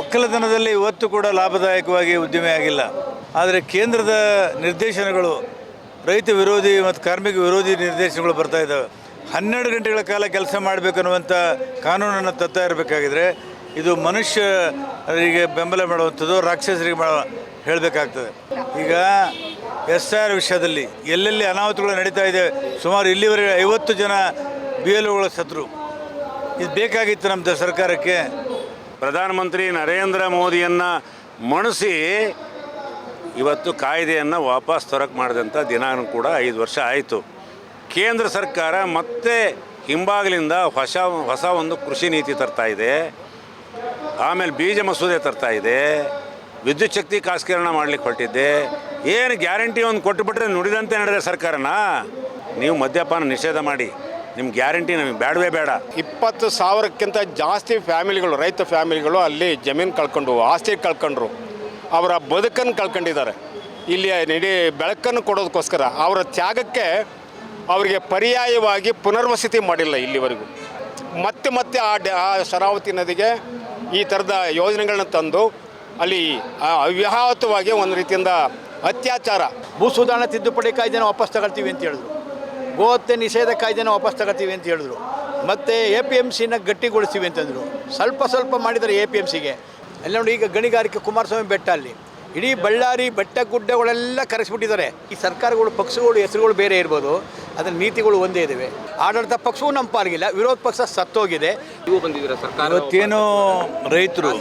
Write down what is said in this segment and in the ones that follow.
ಒಕ್ಕಲತನದಲ್ಲಿ ಇವತ್ತು ಕೂಡ ಲಾಭದಾಯಕವಾಗಿ ಉದ್ದಿಮೆ ಆಗಿಲ್ಲ. ಆದರೆ ಕೇಂದ್ರದ ನಿರ್ದೇಶನಗಳು, ರೈತ ವಿರೋಧಿ ಮತ್ತು ಕಾರ್ಮಿಕ ವಿರೋಧಿ ನಿರ್ದೇಶನಗಳು ಬರ್ತಾ ಇದ್ದಾವೆ. ಹನ್ನೆರಡು ಗಂಟೆಗಳ ಕಾಲ ಕೆಲಸ ಮಾಡಬೇಕನ್ನುವಂಥ ಕಾನೂನನ್ನು ತತ್ತಾ ಇರಬೇಕಾಗಿದ್ರೆ ಇದು ಮನುಷ್ಯರಿಗೆ ಬೆಂಬಲ ಮಾಡುವಂಥದ್ದು, ರಾಕ್ಷಸರಿಗೆ ಮಾಡ ಹೇಳಬೇಕಾಗ್ತದೆ. ಈಗ ಎಸ್ ಆರ್ ವಿಷಯದಲ್ಲಿ ಎಲ್ಲೆಲ್ಲಿ ಅನಾಹುತಗಳು ನಡೀತಾ ಇದೆ, ಸುಮಾರು ಇಲ್ಲಿವರೆಗೆ ಐವತ್ತು ಜನ ಬಿ ಎಲ್ ಸತ್ರು. ಇದು ಬೇಕಾಗಿತ್ತು ನಮ್ಮ ಸರ್ಕಾರಕ್ಕೆ. ಪ್ರಧಾನಮಂತ್ರಿ ನರೇಂದ್ರ ಮೋದಿಯನ್ನು ಮಣಿಸಿ ಇವತ್ತು ಕಾಯ್ದೆಯನ್ನು ವಾಪಸ್ ತರಕ್ಕೆ ಮಾಡಿದಂಥ ದಿನಾನು ಕೂಡ ಐದು ವರ್ಷ ಆಯಿತು. ಕೇಂದ್ರ ಸರ್ಕಾರ ಮತ್ತೆ ಹಿಂಬಾಗಿಲಿಂದ ಹೊಸ ಹೊಸ ಒಂದು ಕೃಷಿ ನೀತಿ ತರ್ತಾ ಇದೆ. ಆಮೇಲೆ ಬೀಜ ಮಸೂದೆ ತರ್ತಾ ಇದೆ. ವಿದ್ಯುತ್ ಶಕ್ತಿ ಖಾಸಗೀಕರಣ ಮಾಡ್ಲಿಕ್ಕೆ ಹೊರಟಿದ್ದೆ. ಏನು ಗ್ಯಾರಂಟಿ ಒಂದು ಕೊಟ್ಟುಬಿಟ್ರೆ ನುಡಿದಂತೆ ನಡೆದ ಸರ್ಕಾರನ? ನೀವು ಮದ್ಯಪಾನ ನಿಷೇಧ ಮಾಡಿ. ನಿಮ್ಮ ಗ್ಯಾರಂಟಿ ನಮಗೆ ಬೇಡವೇ ಬೇಡ. ಇಪ್ಪತ್ತು ಸಾವಿರಕ್ಕಿಂತ ಜಾಸ್ತಿ ಫ್ಯಾಮಿಲಿಗಳು ರೈತ ಫ್ಯಾಮಿಲಿಗಳು ಅಲ್ಲಿ ಜಮೀನು ಕಳ್ಕೊಂಡು ಆಸ್ತಿ ಕಳ್ಕೊಂಡ್ರು. ಅವರ ಬದುಕನ್ನು ಕಳ್ಕೊಂಡಿದ್ದಾರೆ. ಇಲ್ಲಿ ಇಡೀ ಬೆಳಕನ್ನು ಕೊಡೋದಕ್ಕೋಸ್ಕರ ಅವರ ತ್ಯಾಗಕ್ಕೆ ಅವರಿಗೆ ಪರ್ಯಾಯವಾಗಿ ಪುನರ್ವಸತಿ ಮಾಡಿಲ್ಲ ಇಲ್ಲಿವರೆಗೂ. ಮತ್ತೆ ಮತ್ತೆ ಆ ಡ ಆ ಶರಾವತಿ ನದಿಗೆ ಈ ಥರದ ಯೋಜನೆಗಳನ್ನ ತಂದು ಅಲ್ಲಿ ಆ ಅವ್ಯಾಹತವಾಗಿ ಒಂದು ರೀತಿಯಿಂದ ಅತ್ಯಾಚಾರ. ಭೂ ಸುಧಾರಣಾ ತಿದ್ದುಪಡಿ ಕಾಯ್ದೆ ವಾಪಸ್ ತಗೊಳ್ತೀವಿ ಅಂತ ಹೇಳಿದ್ರು. ಗೋಹತ್ಯೆ ನಿಷೇಧ ಕಾಯ್ದೆನ ವಾಪಸ್ ತಗೋತೀವಿ ಅಂತ ಹೇಳಿದ್ರು. ಮತ್ತು ಎ ಪಿ ಎಂ ಸಿನ ಗಟ್ಟಿಗೊಳಿಸ್ತೀವಿ ಅಂತಂದರು. ಸ್ವಲ್ಪ ಸ್ವಲ್ಪ ಮಾಡಿದ್ದಾರೆ ಎ ಪಿ ಎಂ ಸಿಗೆ. ಎಲ್ಲ ನೋಡಿ ಈಗ ಗಣಿಗಾರಿಕೆ ಕುಮಾರಸ್ವಾಮಿ ಬೆಟ್ಟ ಅಲ್ಲಿ. ಇಡೀ ಬಳ್ಳಾರಿ ಬೆಟ್ಟ ಗುಡ್ಡಗಳೆಲ್ಲ ಕರೆಸಿಬಿಟ್ಟಿದ್ದಾರೆ. ಈ ಸರ್ಕಾರಗಳು ಪಕ್ಷಗಳು ಹೆಸರುಗಳು ಬೇರೆ ಇರ್ಬೋದು. ಅದರ ನೀತಿಗಳು ಒಂದೇ ಇದ್ದಾವೆ ಆಡಳಿತ ಪಕ್ಷವೂ ನಮ್ಮ ಪಾಲ್ಗಿಲ್ಲ. ವಿರೋಧ ಪಕ್ಷ ಸತ್ತೋಗಿದೆ. ನೀವು ಬಂದಿದ್ದೀರಾ ಸರ್ಕಾರ? ಇವತ್ತೇನು ರೈತರು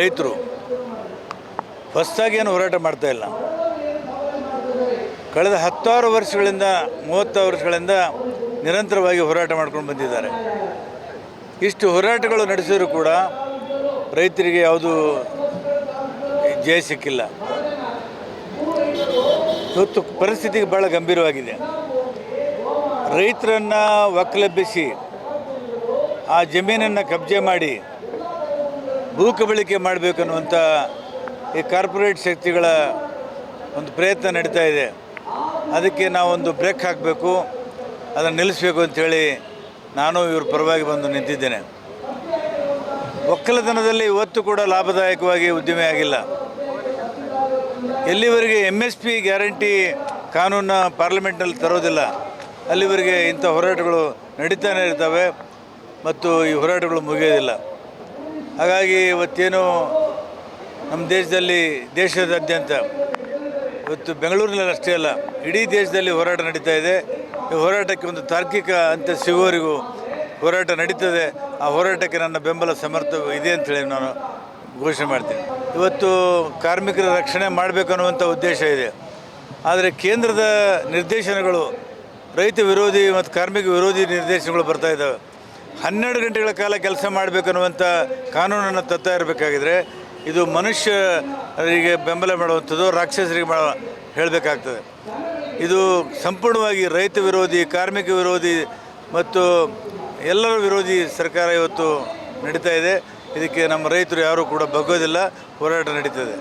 ರೈತರು ಹೊಸದಾಗಿ ಏನು ಹೋರಾಟ ಮಾಡ್ತಾ ಇಲ್ಲ. ಕಳೆದ ಹತ್ತಾರು ವರ್ಷಗಳಿಂದ, ಮೂವತ್ತಾರು ವರ್ಷಗಳಿಂದ ನಿರಂತರವಾಗಿ ಹೋರಾಟ ಮಾಡ್ಕೊಂಡು ಬಂದಿದ್ದಾರೆ. ಇಷ್ಟು ಹೋರಾಟಗಳು ನಡೆಸಿದರೂ ಕೂಡ ರೈತರಿಗೆ ಯಾವುದು ಜಯ ಸಿಕ್ಕಿಲ್ಲ. ಇವತ್ತು ಪರಿಸ್ಥಿತಿಗೆ ಭಾಳ ಗಂಭೀರವಾಗಿದೆ. ರೈತರನ್ನು ಒಕ್ಕಲೆಬ್ಬಿಸಿ ಆ ಜಮೀನನ್ನು ಕಬ್ಜೆ ಮಾಡಿ ಭೂ ಕಬಳಿಕೆ ಮಾಡಬೇಕನ್ನುವಂಥ ಈ ಕಾರ್ಪೊರೇಟ್ ಶಕ್ತಿಗಳ ಒಂದು ಪ್ರಯತ್ನ ನಡೀತಾ ಇದೆ. ಅದಕ್ಕೆ ನಾವೊಂದು ಬ್ರೇಕ್ ಹಾಕಬೇಕು, ಅದನ್ನು ನಿಲ್ಲಿಸಬೇಕು ಅಂಥೇಳಿ ನಾನು ಇವ್ರ ಪರವಾಗಿ ಬಂದು ನಿಂತಿದ್ದೇನೆ. ಒಕ್ಕಲತನದಲ್ಲಿ ಇವತ್ತು ಕೂಡ ಲಾಭದಾಯಕವಾಗಿ ಉದ್ದಿಮೆ ಆಗಿಲ್ಲ. ಎಲ್ಲಿವರೆಗೆ ಎಂ ಎಸ್ ಪಿ ಗ್ಯಾರಂಟಿ ಕಾನೂನ ಪಾರ್ಲಿಮೆಂಟ್ನಲ್ಲಿ ತರೋದಿಲ್ಲ, ಅಲ್ಲಿವರೆಗೆ ಇಂಥ ಹೋರಾಟಗಳು ನಡೀತಾನೆ ಇರ್ತವೆ ಮತ್ತು ಈ ಹೋರಾಟಗಳು ಮುಗಿಯೋದಿಲ್ಲ. ಹಾಗಾಗಿ ಇವತ್ತೇನು ನಮ್ಮ ದೇಶದಲ್ಲಿ ದೇಶದಾದ್ಯಂತ ಇವತ್ತು ಬೆಂಗಳೂರಿನಲ್ಲಿ ಅಷ್ಟೇ ಅಲ್ಲ, ಇಡೀ ದೇಶದಲ್ಲಿ ಹೋರಾಟ ನಡೀತಾ ಇದೆ. ಈ ಹೋರಾಟಕ್ಕೆ ಒಂದು ತಾರ್ಕಿಕ ಅಂತ ಸಿಗುವವರೆಗೂ ಹೋರಾಟ ನಡೀತದೆ. ಆ ಹೋರಾಟಕ್ಕೆ ನನ್ನ ಬೆಂಬಲ ಸಮರ್ಥ ಇದೆ ಅಂತೇಳಿ ನಾನು ಘೋಷಣೆ ಮಾಡ್ತೀನಿ. ಇವತ್ತು ಕಾರ್ಮಿಕರ ರಕ್ಷಣೆ ಮಾಡಬೇಕು ಅನ್ನುವಂಥ ಉದ್ದೇಶ ಇದೆ. ಆದರೆ ಕೇಂದ್ರದ ನಿರ್ದೇಶನಗಳು, ರೈತ ವಿರೋಧಿ ಮತ್ತು ಕಾರ್ಮಿಕ ವಿರೋಧಿ ನಿರ್ದೇಶನಗಳು ಬರ್ತಾ ಇದ್ದಾವೆ. ಹನ್ನೆರಡು ಗಂಟೆಗಳ ಕಾಲ ಕೆಲಸ ಮಾಡಬೇಕನ್ನುವಂಥ ಕಾನೂನನ್ನು ತತ್ತ ಇರಬೇಕಾಗಿದ್ರೆ ಇದು ಮನುಷ್ಯರಿಗೆ ಬೆಂಬಲ ಮಾಡುವಂಥದ್ದು, ರಾಕ್ಷಸರಿಗೆ ಮಾಡ ಹೇಳಬೇಕಾಗ್ತದೆ. ಇದು ಸಂಪೂರ್ಣವಾಗಿ ರೈತ ವಿರೋಧಿ, ಕಾರ್ಮಿಕ ವಿರೋಧಿ ಮತ್ತು ಎಲ್ಲರ ವಿರೋಧಿ ಸರ್ಕಾರ ಇವತ್ತು ನಡೀತಾ ಇದೆ. ಇದಕ್ಕೆ ನಮ್ಮ ರೈತರು ಯಾರೂ ಕೂಡ ಬಗ್ಗೋದಿಲ್ಲ, ಹೋರಾಟ ನಡೀತದೆ.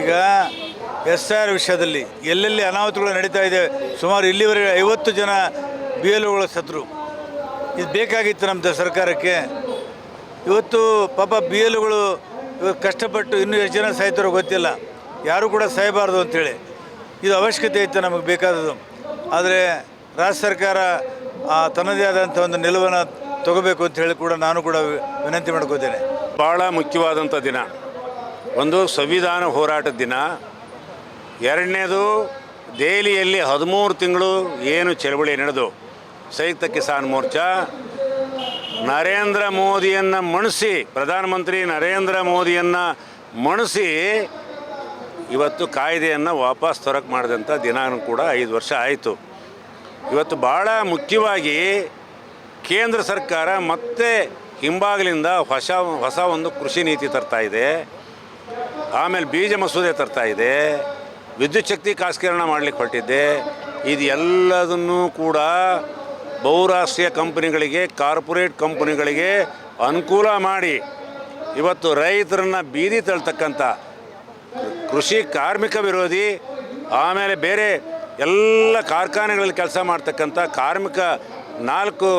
ಈಗ ಎಸ್ ಆರ್ ವಿಷಯದಲ್ಲಿ ಎಲ್ಲೆಲ್ಲಿ ಅನಾಹುತಗಳು ನಡೀತಾ ಇದೆ, ಸುಮಾರು ಇಲ್ಲಿವರೆಗೆ ಐವತ್ತು ಜನ ಬಿ ಎಲ್ ಒಗಳ ಸತ್ರು. ಇದು ಬೇಕಾಗಿತ್ತು ನಮ್ಮ ಸರ್ಕಾರಕ್ಕೆ. ಇವತ್ತು ಪಾಪ ಬಿ ಎಲ್ಗಳು ಇವತ್ತು ಕಷ್ಟಪಟ್ಟು ಇನ್ನೂ ಎಷ್ಟು ಜನ ಸಾಯ್ತಾರೋ ಗೊತ್ತಿಲ್ಲ. ಯಾರೂ ಕೂಡ ಸಾಯಬಾರ್ದು ಅಂತೇಳಿ. ಇದು ಅವಶ್ಯಕತೆ ಇತ್ತು ನಮಗೆ ಬೇಕಾದದ್ದು. ಆದರೆ ರಾಜ್ಯ ಸರ್ಕಾರ ತನ್ನದೇ ಆದಂಥ ಒಂದು ನಿಲುವನ್ನು ತಗೋಬೇಕು ಅಂತ ಹೇಳಿ ಕೂಡ ನಾನು ಕೂಡ ವಿನಂತಿ ಮಾಡ್ಕೋತೇನೆ. ಭಾಳ ಮುಖ್ಯವಾದಂಥ ದಿನ. ಒಂದು ಸಂವಿಧಾನ ಹೋರಾಟದ ದಿನ. ಎರಡನೇದು ದೆಹಲಿಯಲ್ಲಿ ಹದಿಮೂರು ತಿಂಗಳು ಏನು ಚಳವಳಿ ನಡೆದು, ಸಂಯುಕ್ತ ಕಿಸಾನ್ ಮೋರ್ಚಾ ನರೇಂದ್ರ ಮೋದಿಯನ್ನು ಮಣಿಸಿ, ಪ್ರಧಾನಮಂತ್ರಿ ನರೇಂದ್ರ ಮೋದಿಯನ್ನು ಮಣಿಸಿ ಇವತ್ತು ಕಾಯ್ದೆಯನ್ನು ವಾಪಸ್ ತೊರಕ್ ಮಾಡಿದಂಥ ದಿನಾನು ಕೂಡ ಐದು ವರ್ಷ ಆಯಿತು. ಇವತ್ತು ಭಾಳ ಮುಖ್ಯವಾಗಿ ಕೇಂದ್ರ ಸರ್ಕಾರ ಮತ್ತೆ ಹಿಂಬಾಗಿಲಿಂದ ಹೊಸ ಹೊಸ ಒಂದು ಕೃಷಿ ನೀತಿ ತರ್ತಾ ಇದೆ. ಆಮೇಲೆ ಬೀಜ ಮಸೂದೆ ತರ್ತಾ ಇದೆ. ವಿದ್ಯುತ್ ಶಕ್ತಿ ಖಾಸಗೀಕರಣ ಮಾಡಲಿಕ್ಕೆ ಹೊರಟಿದ್ದೆ. ಇದು ಎಲ್ಲದನ್ನೂ ಕೂಡ ಬಹುರಾಷ್ಟ್ರೀಯ ಕಂಪನಿಗಳಿಗೆ, ಕಾರ್ಪೊರೇಟ್ ಕಂಪನಿಗಳಿಗೆ ಅನುಕೂಲ ಮಾಡಿ. ಇವತ್ತು ರೈತರನ್ನು ಬೀದಿ ತಳ್ತಕ್ಕಂಥ ಕೃಷಿ ಕಾರ್ಮಿಕ ವಿರೋಧಿ, ಆಮೇಲೆ ಬೇರೆ ಎಲ್ಲ ಕಾರ್ಖಾನೆಗಳಲ್ಲಿ ಕೆಲಸ ಮಾಡ್ತಕ್ಕಂಥ ಕಾರ್ಮಿಕ ನಾಲ್ಕು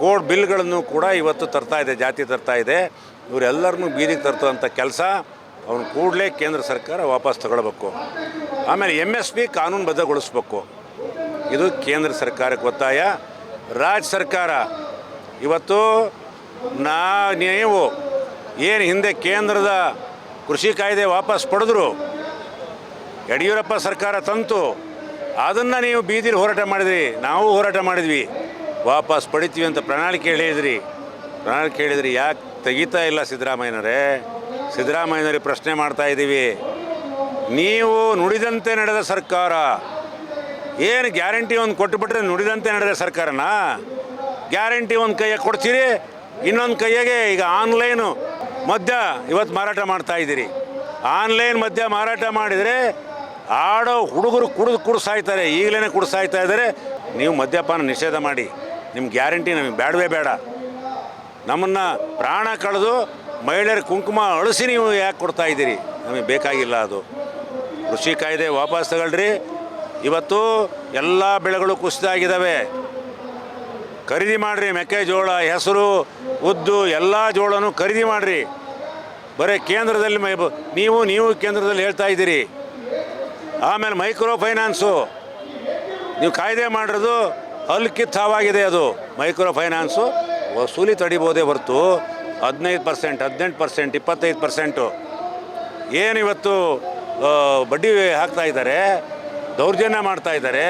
ಕೋಡ್ ಬಿಲ್ಗಳನ್ನು ಕೂಡ ಇವತ್ತು ತರ್ತಾ ಇದೆ, ಜಾತಿ ತರ್ತಾ ಇದೆ. ಇವರೆಲ್ಲರನ್ನೂ ಬೀದಿಗೆ ತರ್ತಂಥ ಕೆಲಸ ಅವನು ಕೂಡಲೇ ಕೇಂದ್ರ ಸರ್ಕಾರ ವಾಪಸ್ ತಗೊಳ್ಬೇಕು. ಆಮೇಲೆ ಎಂ ಎಸ್ ಪಿ ಕಾನೂನುಬದ್ಧಗೊಳಿಸ್ಬೇಕು ಇದು ಕೇಂದ್ರ ಸರ್ಕಾರಕ್ಕೆ ಒತ್ತಾಯ. ರಾಜ್ಯ ಸರ್ಕಾರ, ಇವತ್ತು ನಾ, ನೀವು ಏನು ಹಿಂದೆ ಕೇಂದ್ರದ ಕೃಷಿ ಕಾಯ್ದೆ ವಾಪಸ್ ಪಡೆದ್ರು? ಯಡಿಯೂರಪ್ಪ ಸರ್ಕಾರ ತಂತು, ಅದನ್ನು ನೀವು ಬೀದಿಲಿ ಹೋರಾಟ ಮಾಡಿದ್ರಿ, ನಾವು ಹೋರಾಟ ಮಾಡಿದ್ವಿ. ವಾಪಸ್ ಪಡಿತೀವಿ ಅಂತ ಪ್ರಣಾಳಿಕೆ ಹೇಳಿದ್ರಿ. ಪ್ರಣಾಳಿಕೆ ಹೇಳಿದ್ರಿ, ಯಾಕೆ ತೆಗಿತಾ ಇಲ್ಲ ಸಿದ್ದರಾಮಯ್ಯನವರೇ ಸಿದ್ದರಾಮಯ್ಯನವ್ರಿಗೆ ಪ್ರಶ್ನೆ ಮಾಡ್ತಾ ಇದ್ದೀವಿ ನೀವು ನುಡಿದಂತೆ ನಡೆದ ಸರ್ಕಾರ ಏನು ಗ್ಯಾರಂಟಿ ಒಂದು ಕೊಟ್ಟುಬಿಟ್ರೆ ನುಡಿದಂತೆ ನಡೆದ ಸರ್ಕಾರನ? ಗ್ಯಾರಂಟಿ ಒಂದು ಕೈಯಾಗೆ ಕೊಡ್ತೀರಿ, ಇನ್ನೊಂದು ಕೈಯಾಗೆ ಈಗ ಆನ್ಲೈನು ಮದ್ಯ ಇವತ್ತು ಮಾರಾಟ ಮಾಡ್ತಾ ಇದ್ದೀರಿ. ಆನ್ಲೈನ್ ಮದ್ಯ ಮಾರಾಟ ಮಾಡಿದರೆ ಆಡೋ ಹುಡುಗರು ಕುಡಿದು ಕುಡಿಸಾಯ್ತಾರೆ ಈಗಲೇ ಕುಡಿಸಾಯ್ತಾ ಇದ್ದಾರೆ. ನೀವು ಮದ್ಯಪಾನ ನಿಷೇಧ ಮಾಡಿ ನಿಮ್ಮ ಗ್ಯಾರಂಟಿ ನಮಗೆ ಬೇಡವೇ ಬೇಡ. ನಮ್ಮನ್ನು ಪ್ರಾಣ ಕಳೆದು ಮಹಿಳೆಯರ ಕುಂಕುಮ ಅಳಿಸಿ ನೀವು ಯಾಕೆ ಕೊಡ್ತಾ ಇದ್ದೀರಿ? ನಮಗೆ ಬೇಕಾಗಿಲ್ಲ ಅದು. ಕೃಷಿ ಕಾಯ್ದೆ ವಾಪಸ್ ತಗೊಳ್ರಿ. ಇವತ್ತು ಎಲ್ಲ ಬೆಳೆಗಳು ಕುಸಿದಾಗಿದ್ದಾವೆ. ಖರೀದಿ ಮಾಡಿರಿ, ಮೆಕ್ಕೆಜೋಳ, ಹೆಸರು, ಉದ್ದು, ಎಲ್ಲ ಜೋಳನೂ ಖರೀದಿ ಮಾಡಿರಿ. ಬರೀ ಕೇಂದ್ರದಲ್ಲಿ ನೀವು ನೀವು ಕೇಂದ್ರದಲ್ಲಿ ಹೇಳ್ತಾ ಇದ್ದೀರಿ. ಆಮೇಲೆ ಮೈಕ್ರೋ ಫೈನಾನ್ಸು ನೀವು ಕಾಯ್ದೆ ಮಾಡಿರೋದು ಹಲ್ಲು ಕಿತ್ತು ಹಾವಾಗಿದೆ ಅದು. ಮೈಕ್ರೋ ಫೈನಾನ್ಸು ವಸೂಲಿ ತಡಿಬೋದೇ ಹೊರತು ಹದಿನೈದು ಪರ್ಸೆಂಟ್, ಹದಿನೆಂಟು ಪರ್ಸೆಂಟ್, ಇಪ್ಪತ್ತೈದು ಪರ್ಸೆಂಟು. ಏನು ಇವತ್ತು ಬಡ್ಡಿ ಹಾಕ್ತಾ ಇದ್ದಾರೆ ದೌರ್ಜನ್ಯ ಮಾಡ್ತಾ ಇದ್ದಾರೆ,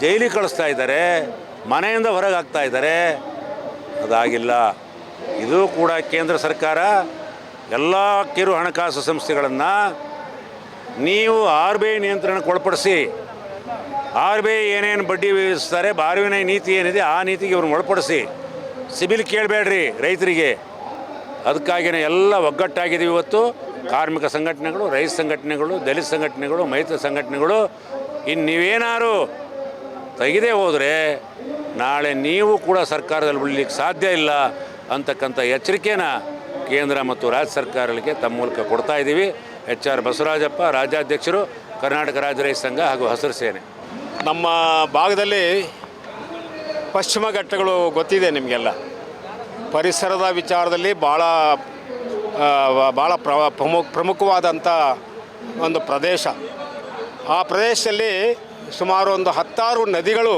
ಜೈಲಿಗೆ ಕಳಿಸ್ತಾ ಇದ್ದಾರೆ, ಮನೆಯಿಂದ ಹೊರಗೆ ಹಾಕ್ತಾ ಇದ್ದಾರೆ. ಅದಾಗಿಲ್ಲ. ಇದು ಕೂಡ ಕೇಂದ್ರ ಸರ್ಕಾರ ಎಲ್ಲ ಕಿರು ಹಣಕಾಸು ಸಂಸ್ಥೆಗಳನ್ನು ನೀವು ಆರ್ ಬಿ ಐ ನಿಯಂತ್ರಣಕ್ಕೆ ಒಳಪಡಿಸಿ, ಆರ್ ಬಿ ಐ ಏನೇನು ಬಡ್ಡಿ ವಿಧಿಸ್ತಾರೆ, ಬಾರ್ವಿನ ನೀತಿ ಏನಿದೆ ಆ ನೀತಿಗೆ ಇವ್ರನ್ನ ಒಳಪಡಿಸಿ, ಸಿಬಿಲ್ ಕೇಳಬೇಡ್ರಿ ರೈತರಿಗೆ. ಅದಕ್ಕಾಗಿಯೇ ಎಲ್ಲ ಒಗ್ಗಟ್ಟಾಗಿದ್ದೀವಿ ಇವತ್ತು. ಕಾರ್ಮಿಕ ಸಂಘಟನೆಗಳು, ರೈತ ಸಂಘಟನೆಗಳು, ದಲಿತ ಸಂಘಟನೆಗಳು, ಮೈತ್ರಿ ಸಂಘಟನೆಗಳು ಇನ್ನು ನೀವೇನಾರು ತೆಗೆದೇ ಹೋದರೆ ನಾಳೆ ನೀವು ಕೂಡ ಸರ್ಕಾರದಲ್ಲಿ ಉಳಿಲಿಕ್ಕೆ ಸಾಧ್ಯ ಇಲ್ಲ ಅಂತಕ್ಕಂಥ ಎಚ್ಚರಿಕೆನ ಕೇಂದ್ರ ಮತ್ತು ರಾಜ್ಯ ಸರ್ಕಾರಗಳಿಗೆ ತಮ್ಮ ಮೂಲಕ ಕೊಡ್ತಾ ಇದ್ದೀವಿ. ಎಚ್ ಆರ್ ಬಸವರಾಜಪ್ಪ, ರಾಜ್ಯಾಧ್ಯಕ್ಷರು, ಕರ್ನಾಟಕ ರಾಜ್ಯ ರೈತ ಸಂಘ ಹಾಗೂ ಹಸಿರು ಸೇನೆ. ನಮ್ಮ ಭಾಗದಲ್ಲಿ ಪಶ್ಚಿಮ ಘಟ್ಟಗಳು ಗೊತ್ತಿದೆ ನಿಮಗೆಲ್ಲ. ಪರಿಸರದ ವಿಚಾರದಲ್ಲಿ ಭಾಳ ಭಾಳ ಪ್ರ ಪ್ರಮುಖ, ಪ್ರಮುಖವಾದಂಥ ಒಂದು ಪ್ರದೇಶ. ಆ ಪ್ರದೇಶದಲ್ಲಿ ಸುಮಾರು ಒಂದು ಹತ್ತಾರು ನದಿಗಳು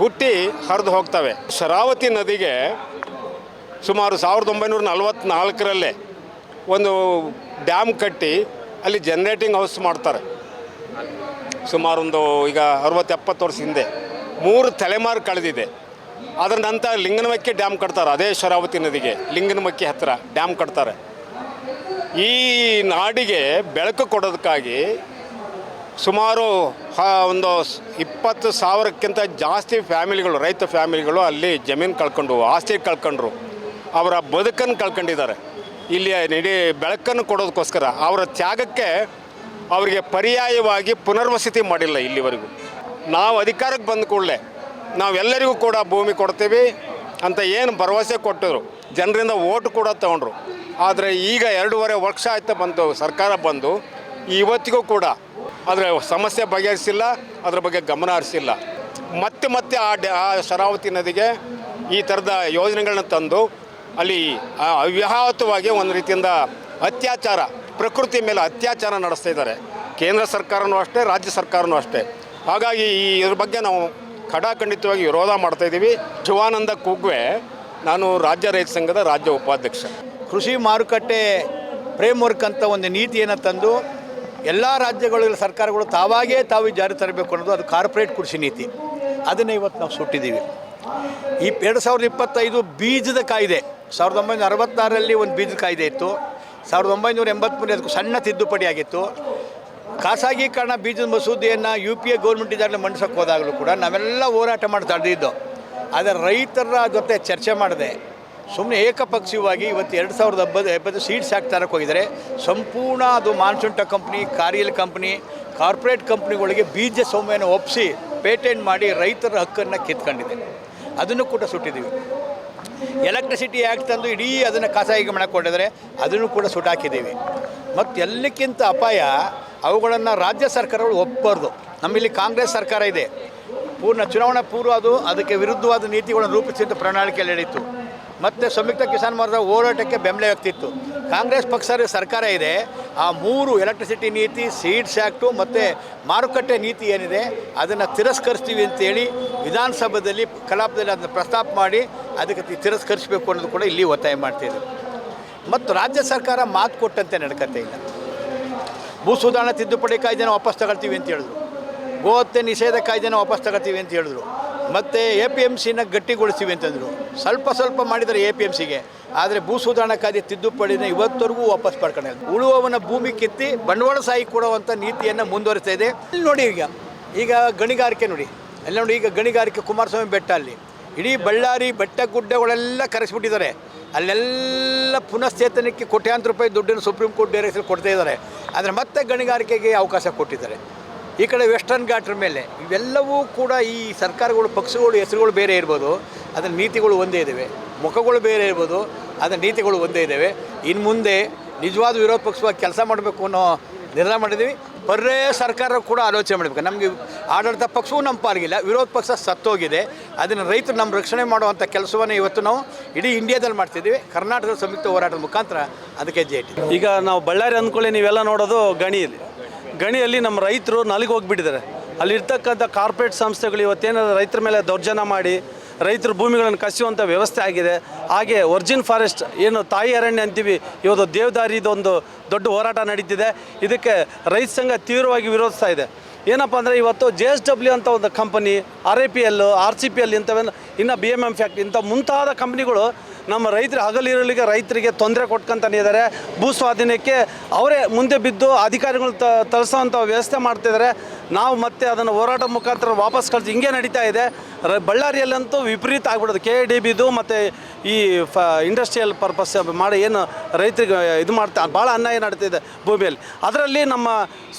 ಹುಟ್ಟಿ ಹರಿದು ಹೋಗ್ತವೆ. ಶರಾವತಿ ನದಿಗೆ ಸುಮಾರು ಸಾವಿರದ ಒಂಬೈನೂರ ನಲವತ್ತ್ನಾಲ್ಕರಲ್ಲೇ ಒಂದು ಡ್ಯಾಮ್ ಕಟ್ಟಿ ಅಲ್ಲಿ ಜನ್ರೇಟಿಂಗ್ ಹೌಸ್ ಮಾಡ್ತಾರೆ. ಸುಮಾರೊಂದು ಈಗ ಅರವತ್ತು ಎಪ್ಪತ್ತು ವರ್ಷ ಹಿಂದೆ ಮೂರು ತಲೆಮಾರು ಕಳೆದಿದೆ. ಅದರ ನಂತರ ಲಿಂಗನಮಕ್ಕಿ ಡ್ಯಾಮ್ ಕಟ್ತಾರೆ, ಅದೇ ಶರಾವತಿ ನದಿಗೆ, ಲಿಂಗನಮಕ್ಕಿ ಹತ್ತಿರ ಡ್ಯಾಮ್ ಕಟ್ತಾರೆ. ಈ ನಾಡಿಗೆ ಬೆಳಕು ಕೊಡೋದಕ್ಕಾಗಿ ಸುಮಾರು ಒಂದು ಇಪ್ಪತ್ತು ಸಾವಿರಕ್ಕಿಂತ ಜಾಸ್ತಿ ಫ್ಯಾಮಿಲಿಗಳು, ರೈತ ಫ್ಯಾಮಿಲಿಗಳು ಅಲ್ಲಿ ಜಮೀನು ಕಳ್ಕೊಂಡು, ಆಸ್ತಿ ಕಳ್ಕೊಂಡ್ರು. ಅವರ ಬದುಕನ್ನು ಕಳ್ಕೊಂಡಿದ್ದಾರೆ. ಇಲ್ಲಿ ಇಡೀ ಬೆಳಕನ್ನು ಕೊಡೋದಕ್ಕೋಸ್ಕರ ಅವರ ತ್ಯಾಗಕ್ಕೆ ಅವರಿಗೆ ಪರ್ಯಾಯವಾಗಿ ಪುನರ್ವಸತಿ ಮಾಡಿಲ್ಲ ಇಲ್ಲಿವರೆಗೂ. ನಾವು ಅಧಿಕಾರಕ್ಕೆ ಬಂದ ಕೂಡಲೇ ನಾವೆಲ್ಲರಿಗೂ ಕೂಡ ಭೂಮಿ ಕೊಡ್ತೀವಿ ಅಂತ ಏನು ಭರವಸೆ ಕೊಟ್ಟಿದ್ರು. ಜನರಿಂದ ಓಟ್ ಕೂಡ ತಗೊಂಡ್ರು. ಆದರೆ ಈಗ ಎರಡೂವರೆ ವರ್ಷ ಆಯ್ತು ಬಂತು, ಸರ್ಕಾರ ಬಂದು. ಇವತ್ತಿಗೂ ಕೂಡ ಅದರ ಸಮಸ್ಯೆ ಬಗೆಹರಿಸಿಲ್ಲ, ಅದ್ರ ಬಗ್ಗೆ ಗಮನ ಹರಿಸಿಲ್ಲ. ಮತ್ತೆ ಮತ್ತೆ ಆ ಡ್ಯಾ ಆ ಶರಾವತಿ ನದಿಗೆ ಈ ಥರದ ಯೋಜನೆಗಳನ್ನ ತಂದು ಅಲ್ಲಿ ಅವ್ಯಾಹತವಾಗಿ ಒಂದು ರೀತಿಯಿಂದ ಅತ್ಯಾಚಾರ, ಪ್ರಕೃತಿ ಮೇಲೆ ಅತ್ಯಾಚಾರ ನಡೆಸ್ತಾ ಇದ್ದಾರೆ. ಕೇಂದ್ರ ಸರ್ಕಾರನೂ ಅಷ್ಟೇ, ರಾಜ್ಯ ಸರ್ಕಾರನೂ ಅಷ್ಟೇ. ಹಾಗಾಗಿ ಈ ಇದ್ರ ಬಗ್ಗೆ ನಾವು ಖಡಾಖಂಡಿತವಾಗಿ ವಿರೋಧ ಮಾಡ್ತಾಯಿದ್ದೀವಿ ಶಿವಾನಂದ ಕುಗ್ವೆ, ನಾನು ರಾಜ್ಯ ರೈತ ಸಂಘದ ರಾಜ್ಯ ಉಪಾಧ್ಯಕ್ಷ. ಕೃಷಿ ಮಾರುಕಟ್ಟೆ ಫ್ರೇಮ್ವರ್ಕ್ ಅಂತ ಒಂದು ನೀತಿಯನ್ನು ತಂದು ಎಲ್ಲ ರಾಜ್ಯಗಳ ಸರ್ಕಾರಗಳು ತಾವಾಗೇ ತಾವೇ ಜಾರಿ ತರಬೇಕು ಅನ್ನೋದು ಅದು ಕಾರ್ಪೊರೇಟ್ ಕೃಷಿ ನೀತಿ. ಅದನ್ನೇ ಇವತ್ತು ನಾವು ಸುಟ್ಟಿದ್ದೀವಿ. ಈ ಎರಡು ಸಾವಿರದ ಇಪ್ಪತ್ತೈದು ಬೀಜದ ಕಾಯ್ದೆ, ಸಾವಿರದ ಒಂಬೈನೂರ ಅರವತ್ತಾರರಲ್ಲಿ ಒಂದು ಬೀಜದ ಕಾಯ್ದೆ ಇತ್ತು. ಸಾವಿರದ ಒಂಬೈನೂರ ಎಂಬತ್ತ್ಮೂರು ಅದಕ್ಕೆ ಸಣ್ಣ ತಿದ್ದುಪಡಿ ಆಗಿತ್ತು. ಖಾಸಗೀಕರಣ ಬೀಜದ ಮಸೂದೆಯನ್ನು ಯು ಪಿ ಎ ಗೌರ್ಮೆಂಟ್ ಇದರಲ್ಲಿ ಮಂಡಿಸೋಕೆ ಹೋದಾಗಲೂ ಕೂಡ ನಾವೆಲ್ಲ ಹೋರಾಟ ಮಾಡ್ತಾ ಇದ್ದಿದ್ದು. ಆದರೆ ರೈತರ ಜೊತೆ ಚರ್ಚೆ ಮಾಡದೆ ಸುಮ್ಮನೆ ಏಕಪಕ್ಷೀಯವಾಗಿ ಇವತ್ತು ಎರಡು ಸಾವಿರದ ಹಬ್ಬದ ಎಪ್ಪತ್ತು ಸೀಟ್ಸ್ ಹಾಕಿ ತರಕ್ಕೆ ಸಂಪೂರ್ಣ ಅದು ಮಾನ್ಸುಂಟ ಕಂಪ್ನಿ ಕಾರಿಯಲ್ ಕಂಪ್ನಿ ಕಾರ್ಪೊರೇಟ್ ಕಂಪ್ನಿಗಳಿಗೆ ಬೀಜ ಸೌಮ್ಯನ ಒಪ್ಪಿಸಿ ಪೇಟೆಂಟ್ ಮಾಡಿ ರೈತರ ಹಕ್ಕನ್ನು ಕಿತ್ಕೊಂಡಿದೆ. ಅದನ್ನು ಕೂಡ ಸುಟ್ಟಿದ್ದೀವಿ. ಎಲೆಕ್ಟ್ರಿಸಿಟಿ ಆ್ಯಕ್ಟ್ ತಂದು ಇಡೀ ಅದನ್ನು ಖಾಸಗಿ ಮಾಡಿಕೊಂಡಿದ್ದಾರೆ ಅದನ್ನು ಕೂಡ ಸುಟ್ಟಾಕಿದ್ದೀವಿ. ಮತ್ತು ಎಲ್ಲಕ್ಕಿಂತ ಅಪಾಯ, ಅವುಗಳನ್ನು ರಾಜ್ಯ ಸರ್ಕಾರಗಳು ಒಪ್ಪಬಾರ್ದು ನಮ್ಮಲ್ಲಿ ಕಾಂಗ್ರೆಸ್ ಸರ್ಕಾರ ಇದೆ. ಪೂರ್ಣ ಚುನಾವಣಾ ಪೂರ್ವ ಅದು, ಅದಕ್ಕೆ ವಿರುದ್ಧವಾದ ನೀತಿಗಳನ್ನು ರೂಪಿಸಿದ್ದು ಅಂತ ಪ್ರಣಾಳಿಕೆಯಲ್ಲಿ ಹೇಳಿತ್ತು ಮತ್ತು ಸಂಯುಕ್ತ ಕಿಸಾನ್ ಮಾರ್ಗದ ಹೋರಾಟಕ್ಕೆ ಬೆಂಬಲ ವ್ಯಕ್ತಿತ್ತು. ಕಾಂಗ್ರೆಸ್ ಪಕ್ಷ ಸರ್ಕಾರ ಇದೆ. ಆ ಮೂರು ಎಲೆಕ್ಟ್ರಿಸಿಟಿ ನೀತಿ ಸೀಡ್ಸ್ ಆ್ಯಕ್ಟು ಮತ್ತು ಮಾರುಕಟ್ಟೆ ನೀತಿ ಏನಿದೆ, ಅದನ್ನು ತಿರಸ್ಕರಿಸ್ತೀವಿ ಅಂತೇಳಿ ವಿಧಾನಸಭೆಯಲ್ಲಿ ಕಲಾಪದಲ್ಲಿ ಅದನ್ನು ಪ್ರಸ್ತಾಪ ಮಾಡಿ ಅದಕ್ಕೆ ತಿರಸ್ಕರಿಸಬೇಕು ಅನ್ನೋದು ಕೂಡ ಇಲ್ಲಿ ಒತ್ತಾಯ ಮಾಡ್ತಿದ್ರು ಮತ್ತು ರಾಜ್ಯ ಸರ್ಕಾರ ಮಾತು ಕೊಟ್ಟಂತೆ ನಡ್ಕತ್ತೆ ಇಲ್ಲ ಭೂ ಸುಧಾರಣಾ ತಿದ್ದುಪಡಿ ಕಾಯ್ದೆನ ವಾಪಸ್ ತಗೊಳ್ತೀವಿ ಅಂತ ಹೇಳಿದ್ರು. ಗೋಹತ್ಯೆ ನಿಷೇಧ ಕಾಯ್ದೆನ ವಾಪಸ್ ತಗೊಳ್ತೀವಿ ಅಂತ ಹೇಳಿದ್ರು. ಮತ್ತು ಎ ಪಿ ಎಂ ಸಿನ ಗಟ್ಟಿಗೊಳಿಸ್ತೀವಿ ಅಂತಂದರು. ಸ್ವಲ್ಪ ಸ್ವಲ್ಪ ಮಾಡಿದರೆ ಎ ಪಿ ಎಂ ಸಿಗೆ. ಆದರೆ ಭೂ ಸುಧಾರಣಾ ಕಾಯ್ದೆ ತಿದ್ದುಪಡಿನ ಇವತ್ತವರೆಗೂ ವಾಪಸ್ ಪಡ್ಕೊಂಡಿಲ್ಲ. ಉಳುವವನ ಭೂಮಿ ಕಿತ್ತಿ ಬಂಡವಾಳಶಾಹಿ ಕೊಡುವಂಥ ನೀತಿಯನ್ನು ಮುಂದುವರಿಸ್ತಾ ಇದೆ. ಇಲ್ಲಿ ನೋಡಿ ಈಗ ಈಗ ಗಣಿಗಾರಿಕೆ ನೋಡಿ. ಎಲ್ಲ ನೋಡಿ ಈಗ ಗಣಿಗಾರಿಕೆ ಕುಮಾರಸ್ವಾಮಿ ಬೆಟ್ಟ ಅಲ್ಲಿ. ಇಡೀ ಬಳ್ಳಾರಿ ಬೆಟ್ಟ ಗುಡ್ಡಗಳೆಲ್ಲ ಕರೆಸಿಬಿಟ್ಟಿದ್ದಾರೆ. ಅಲ್ಲೆಲ್ಲ ಪುನಶ್ಚೇತನಕ್ಕೆ ಕೋಟ್ಯಾಂತರ ರೂಪಾಯಿ ದುಡ್ಡನ್ನು ಸುಪ್ರೀಂ ಕೋರ್ಟ್ ಡೈರೆಕ್ಷನ್ ಕೊಡ್ತಾ ಇದ್ದಾರೆ. ಆದರೆ ಮತ್ತೆ ಗಣಿಗಾರಿಕೆಗೆ ಅವಕಾಶ ಕೊಟ್ಟಿದ್ದಾರೆ. ಈ ಕಡೆ ವೆಸ್ಟರ್ನ್ ಘಾಟ್ರ ಮೇಲೆ ಇವೆಲ್ಲವೂ ಕೂಡ ಈ ಸರ್ಕಾರಗಳು, ಪಕ್ಷಗಳು, ಹೆಸರುಗಳು ಬೇರೆ ಇರ್ಬೋದು. ಅದರ ನೀತಿಗಳು ಒಂದೇ ಇದ್ದಾವೆ ಮುಖಗಳು ಬೇರೆ ಇರ್ಬೋದು. ಅದರ ನೀತಿಗಳು ಒಂದೇ ಇದ್ದಾವೆ ಇನ್ನು ಮುಂದೆ ನಿಜವಾದ ವಿರೋಧ ಪಕ್ಷವಾಗಿ ಕೆಲಸ ಮಾಡಬೇಕು ಅನ್ನೋ ನಿರ್ಣಯ ಮಾಡಿದ್ದೀವಿ. ಬರೇ ಸರ್ಕಾರ ಕೂಡ ಆಲೋಚನೆ ಮಾಡಬೇಕು. ನಮಗೆ ಆಡಳಿತ ಪಕ್ಷವೂ ನಮ್ಮ ಪಾಲ್ಗಿಲ್ಲ. ವಿರೋಧ ಪಕ್ಷ ಸತ್ತೋಗಿದೆ. ಅದನ್ನು ರೈತರು ನಮ್ಮ ರಕ್ಷಣೆ ಮಾಡುವಂಥ ಕೆಲಸವನ್ನು ಇವತ್ತು ನಾವು ಇಡೀ ಇಂಡಿಯಾದಲ್ಲಿ ಮಾಡ್ತಿದ್ದೀವಿ. ಕರ್ನಾಟಕದ ಸಂಯುಕ್ತ ಹೋರಾಟದ ಮುಖಾಂತರ ಅದಕ್ಕೆ ಹೆಜ್ಜೆ ಈಗ ನಾವು ಬಳ್ಳಾರಿ ಅಂದ್ಕೊಳ್ಳಿ, ನೀವೆಲ್ಲ ನೋಡೋದು ಗಣಿಯಲ್ಲಿ ಗಣಿಯಲ್ಲಿ ನಮ್ಮ ರೈತರು ನಲಿಗೆ ಹೋಗಿಬಿಟ್ಟಿದ್ದಾರೆ. ಅಲ್ಲಿರ್ತಕ್ಕಂಥ ಕಾರ್ಪೊರೇಟ್ ಸಂಸ್ಥೆಗಳು ಇವತ್ತೇನಾದ್ರು ರೈತರ ಮೇಲೆ ದೌರ್ಜನ್ಯ ಮಾಡಿ, ರೈತರು ಭೂಮಿಗಳನ್ನು ಕಸಿಯುವಂಥ ವ್ಯವಸ್ಥೆ ಆಗಿದೆ. ಹಾಗೆ ಒರ್ಜಿನ್ ಫಾರೆಸ್ಟ್ ಏನು ತಾಯಿ ಅರಣ್ಯ ಅಂತೀವಿ, ಇವತ್ತು ದೇವದಾರಿದೊಂದು ದೊಡ್ಡ ಹೋರಾಟ ನಡೀತಿದೆ. ಇದಕ್ಕೆ ರೈತ ಸಂಘ ತೀವ್ರವಾಗಿ ವಿರೋಧಿಸ್ತಾ ಇದೆ. ಏನಪ್ಪ ಅಂದರೆ ಇವತ್ತು ಜೆ ಎಸ್ ಡಬ್ಲ್ಯೂ ಅಂತ ಒಂದು company R A P L R C P L ಇಂಥವೆಲ್ಲ, ಇನ್ನು ಬಿ ಎಂ ಎಂ ಫ್ಯಾಕ್ಟ್ರಿ ಇಂಥ ಮುಂತಾದ ಕಂಪ್ನಿಗಳು ನಮ್ಮ ರೈತರು ಹಗಲಿರಲಿಗೆ ರೈತರಿಗೆ ತೊಂದರೆ ಕೊಟ್ಕೊಂತಾನೆ ಇದ್ದಾರೆ. ಭೂ ಸ್ವಾಧೀನಕ್ಕೆ ಅವರೇ ಮುಂದೆ ಬಿದ್ದು ಅಧಿಕಾರಿಗಳು ತ ವ್ಯವಸ್ಥೆ ಮಾಡ್ತಿದ್ದಾರೆ. ನಾವು ಮತ್ತೆ ಅದನ್ನು ಹೋರಾಟ ಮುಖಾಂತರ ವಾಪಸ್ ಕಳಿಸಿ, ಹಿಂಗೆ ನಡೀತಾ ಇದೆ. ಬಳ್ಳಾರಿಯಲ್ಲಂತೂ ವಿಪರೀತ ಆಗ್ಬಿಡೋದು. ಕೆ ಡಿ ಬಿದು ಮತ್ತು ಈ ಫ ಇಂಡಸ್ಟ್ರಿಯಲ್ ಪರ್ಪಸ್ ಮಾಡಿ, ಏನು ರೈತರಿಗೆ ಇದು ಮಾಡ್ತಾ, ಭಾಳ ಅನ್ಯಾಯ ನಡೀತಿದೆ ಭೂಮಿಯಲ್ಲಿ. ಅದರಲ್ಲಿ ನಮ್ಮ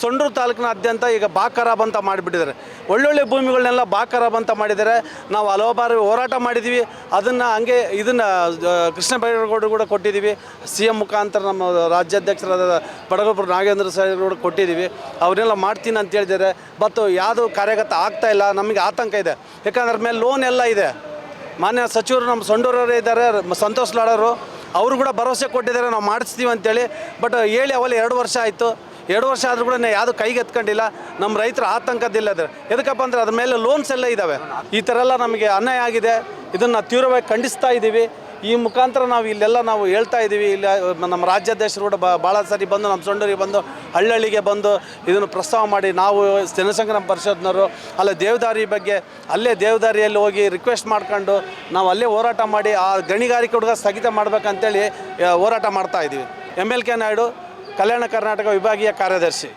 ಸೊಂಡೂರು ತಾಲೂಕಿನಾದ್ಯಂತ ಈಗ ಬಾಕರಾಬ್ ಅಂತ ಮಾಡಿಬಿಟ್ಟಿದ್ದಾರೆ. ಒಳ್ಳೊಳ್ಳೆ ಭೂಮಿಗಳನ್ನೆಲ್ಲ ಬಾಕರಾಬ್ ಅಂತ ಮಾಡಿದ್ದಾರೆ. ನಾವು ಹಲವು ಬಾರಿ ಹೋರಾಟ ಮಾಡಿದ್ದೀವಿ ಅದನ್ನು ಹಂಗೆ ಇದನ್ನು ಕೃಷ್ಣ ಬೈರೇಗೌಡರು ಕೂಡ ಕೊಟ್ಟಿದ್ದೀವಿ ಸಿ ಎಂ ಮುಖಾಂತರ ನಮ್ಮ ರಾಜ್ಯಾಧ್ಯಕ್ಷರಾದ ಬಡಗಪುರ ನಾಗೇಂದ್ರ ಕೂಡ ಕೊಟ್ಟಿದ್ದೀವಿ ಅವರೆಲ್ಲ ಮಾಡ್ತೀನಿ ಅಂತ ಹೇಳಿದ್ದಾರೆ. ಮತ್ತು ಯಾವುದು ಕಾರ್ಯಗತ ಆಗ್ತಾ ಇಲ್ಲ. ನಮಗೆ ಆತಂಕ ಇದೆ. ಯಾಕಂದ್ರೆ ಮೇಲೆ ಲೋನ್ ಎಲ್ಲ ಇದೆ. ಮಾನ್ಯ ಸಚಿವರು ನಮ್ಮ ಸೊಂಡೂರವರೇ ಇದ್ದಾರೆ, ಸಂತೋಷ್ ಲಾಡರು. ಅವರು ಕೂಡ ಭರವಸೆ ಕೊಟ್ಟಿದ್ದಾರೆ, ನಾವು ಮಾಡಿಸ್ತೀವಿ ಅಂತೇಳಿ. ಬಟ್ ಹೇಳಿ ಅವಲ್ಲಿ ಎರಡು ವರ್ಷ ಆಯಿತು. ಎರಡು ವರ್ಷ ಆದರೂ ಕೂಡ ಯಾವುದು ಕೈಗೆ ಎತ್ಕೊಂಡಿಲ್ಲ. ನಮ್ಮ ರೈತರ ಆತಂಕದಿಲ್ಲ ಅದ್ರ ಎದಕ್ಕಪ್ಪ ಅಂದರೆ ಅದ್ರ ಮೇಲೆ ಲೋನ್ಸ್ ಎಲ್ಲ ಇದ್ದಾವೆ. ಈ ಥರ ಎಲ್ಲ ನಮಗೆ ಅನ್ಯಾಯ ಆಗಿದೆ. ಇದನ್ನು ತೀವ್ರವಾಗಿ ಖಂಡಿಸ್ತಾ ಇದ್ದೀವಿ. ಈ ಮುಖಾಂತರ ನಾವು ಇಲ್ಲೆಲ್ಲ ನಾವು ಹೇಳ್ತಾ ಇದ್ದೀವಿ. ಇಲ್ಲಿ ನಮ್ಮ ರಾಜ್ಯಾಧ್ಯಕ್ಷರು ಕೂಡ ಭಾಳ ಸರಿ ಬಂದು, ನಮ್ಮ ಸೊಂಡೂರಿಗೆ ಬಂದು, ಹಳ್ಳಹಳ್ಳಿಗೆ ಬಂದು ಇದನ್ನು ಪ್ರಸ್ತಾವ ಮಾಡಿ, ನಾವು ಜನಸಂಗ್ರಮ ಪರಿಷತ್ನವರು, ಅಲ್ಲೇ ದೇವದಾರಿ ಬಗ್ಗೆ, ಅಲ್ಲೇ ದೇವದಾರಿಯಲ್ಲಿ ಹೋಗಿ ರಿಕ್ವೆಸ್ಟ್ ಮಾಡ್ಕೊಂಡು, ನಾವು ಅಲ್ಲೇ ಹೋರಾಟ ಮಾಡಿ, ಆ ಗಣಿಗಾರಿಕೆ ಹುಡುಗ ಸ್ಥಗಿತ ಮಾಡಬೇಕಂತೇಳಿ ಹೋರಾಟ ಮಾಡ್ತಾ ಇದ್ದೀವಿ. M L K Naidu, Kalyana Karnataka ವಿಭಾಗೀಯ ಕಾರ್ಯದರ್ಶಿ.